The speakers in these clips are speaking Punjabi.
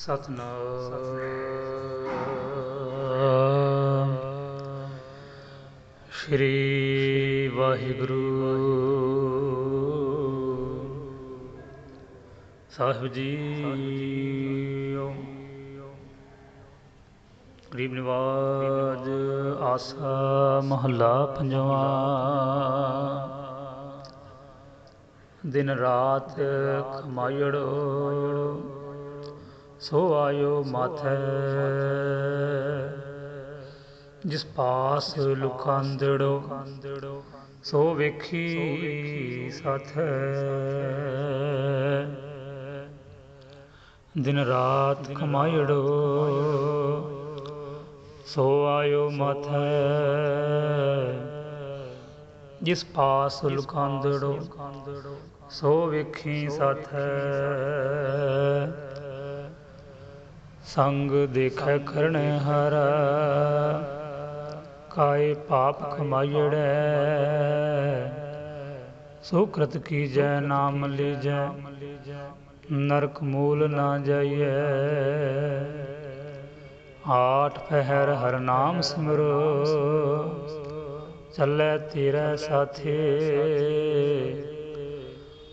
ਸਤਨਾਮ। ਸ਼੍ਰੀ ਵਾਹਿਗੁਰੂ। ਸਾਹਿਬ ਜੀ ਗਰੀਬ ਨਿਵਾਜ ਆਸਾ ਮਹੱਲਾ ਪੰਜਵਾਂ। ਦਿਨ ਰਾਤ ਕਮਾਇੜੋ ਸੋ ਆਇਓ ਮਾਥੈ। ਜਿਸ ਪਾਸ ਲੁਕਾਂਦੜੋ, ਸੋ ਵੇਖੀ ਸਾਥੈ। ਦਿਨ ਰਾਤ ਕਮਾਇੜੋ ਸੋ ਆਇਓ ਮਾਥੈ। ਜਿਸ ਪਾਸ ਲੁਕਾਂਦੜੋ, ਸੋ ਵੇਖੀ ਸਾਥੈ। ਸੰਗ ਦੇਖੈ ਕਰਣ ਹਾਰਾ, ਕਾਏ ਪਾਪ ਕਮਾਈੜੈ। ਸੋ ਕ੍ਰਤ ਕੀਜੈ, ਨਾਮ ਲੀਜੈ, ਨਰਕ ਮੂਲ ਨਾ ਜਾਈਐ। ਆਠ ਪਹਿਰ ਹਰ ਨਾਮ ਸਿਮਰੋ, ਚੱਲੈ ਤੇਰੇ ਸਾਥੇ।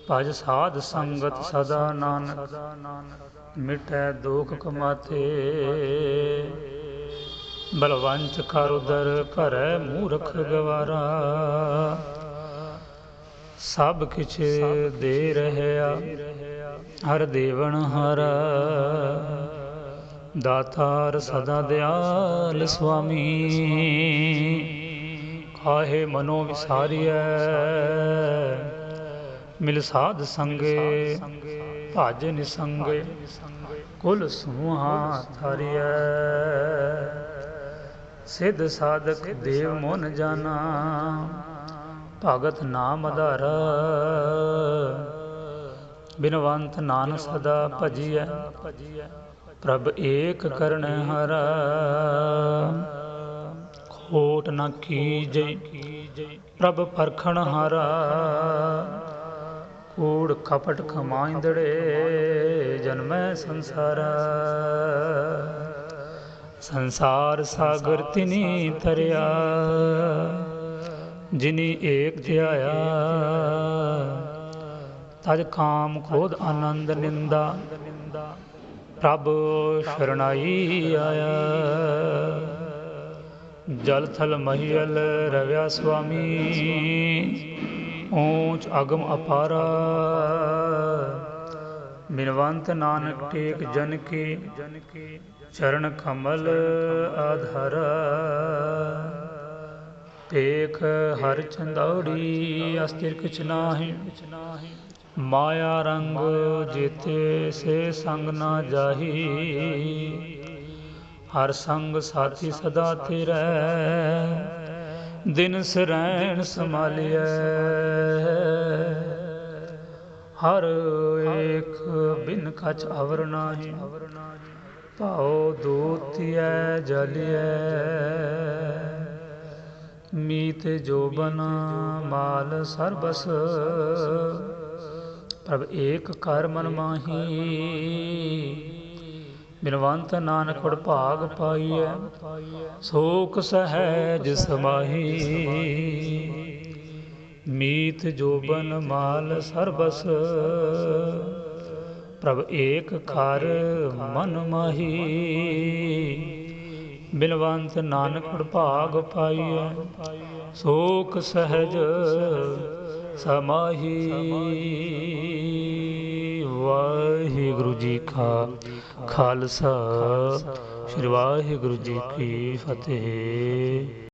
ਭਜ ਸਾਧ ਸੰਗਤ ਸਦਾ ਨਾਨਕ। ਮਿਟੈ ਦੁਖ ਕਮਾਤੇ। ਬਲਵੰਚ ਕਰ ਉਦਰ ਭਰੈ ਮੂਰਖ ਗਵਾਰਾ। ਸਭ ਕਿਛ ਦੇ ਰਹਿਆ, ਹਰ ਦੇਵਨ ਹਰ। ਦਾਤਾਰ ਸਦਾ ਦਿਆਲ ਸੁਆਮੀ। ਕਾਹੇ ਮਨੋ ਵਿਸਾਰੀਐ, ਮਿਲ ਸਾਧ ਸੰਗੇ। ਭਜ ਨਿਸੰਗੇ, ਕੁਲ ਸੂਹਾ ਥਾਰਿਐ ਸਿੱਧ ਸਾਧਕ ਦੇਵ ਮਨ ਜਾਣਾ ਭਗਤ ਨਾਮ ਆਧਾਰ ਬਿਨਵੰਤ ਨਾਨਕ ਸਦਾ ਭਜੀਐ, ਪ੍ਰਭ ਏਕ ਕਰਨ ਹਰ। ਖੋਟ ਨ ਕੀਜੈ, ਪ੍ਰਭ ਪਰਖਣ ਹਾਰਾ। ਕੂੜ ਕਪਟ ਕਮਾਇੰਦੜੇ ਜਨਮੈ ਸੰਸਾਰ। ਸੰਸਾਰ ਸਾਗਰ ਤਿਨੀ ਤਰਿਆ, ਜਿਨੀ ਏਕ ਧਿਆਇਆ। ਤਜ ਕਾਮ ਕ੍ਰੋਧ ਆਨੰਦ ਨਿੰਦਾ, ਪ੍ਰਭ ਸ਼ਰਣਾਈ ਆਇਆ। ਜਲ ਥਲ ਮਹੀਲ ਰਵਿਆ ਸੁਆਮੀ ਊਚ ਅਗਮ ਅਪਾਰਾ। ਬਿਨਵੰਤ ਨਾਨਕ ਟੇਕ ਜਨ ਕੀ, ਚਰਨ ਕਮਲ ਆਧਾਰ ਟੇਕ ਹਰ ਚੰਦੌੜੀ, ਅਸਥਿਰ ਕਿਛ ਨਾਹੀ। ਮਾਇਆ ਰੰਗ ਜੀਤੇ ਸੇ ਸੰਗ ਨਾ ਜਾਹੀ। ਹਰ ਸੰਗ ਸਾਥੀ ਸਦਾ ਤੇਰਾ। ਦਿਨ ਸਰੈਣ ਸਮਾਲਿਐ ਹਰ ਏਕ ਬਿਨ ਕਛ ਅਵਰ ਨਾਹੀ। ਭਾਉ ਦੂਤੀਐ ਜਲਿਐ। ਮੀਤ ਜੋਬਨ ਮਾਲ ਸਰਬਸ। ਪ੍ਰਭ ਏਕ ਕਰ ਮਨ ਮਾਹੀ। ਬਿਨਵੰਤ ਨਾਨਕ ਵਡ ਭਾਗ ਪਾਈਐ। ਸੋਕ ਸਹਿਜ ਸਮਾਹੀ। ਮੀਤ ਜੋਬਨ ਮਾਲ ਸਰਬਸ, ਪ੍ਰਭ ਏਕ ਕਰ ਮਨ ਮਾਹੀ। ਬਿਨਵੰਤ ਨਾਨਕ ਵਡ ਭਾਗ ਪਾਈਐ, ਸੋਕ ਸਹਿਜ ਸਮਾਹੀ। ਵਾਹਿਗੁਰੂ ਜੀ ਕਾ ਖਾਲਸਾ, ਸ੍ਰੀ ਵਾਹਿਗੁਰੂ ਜੀ ਕੀ ਫਤਿਹ।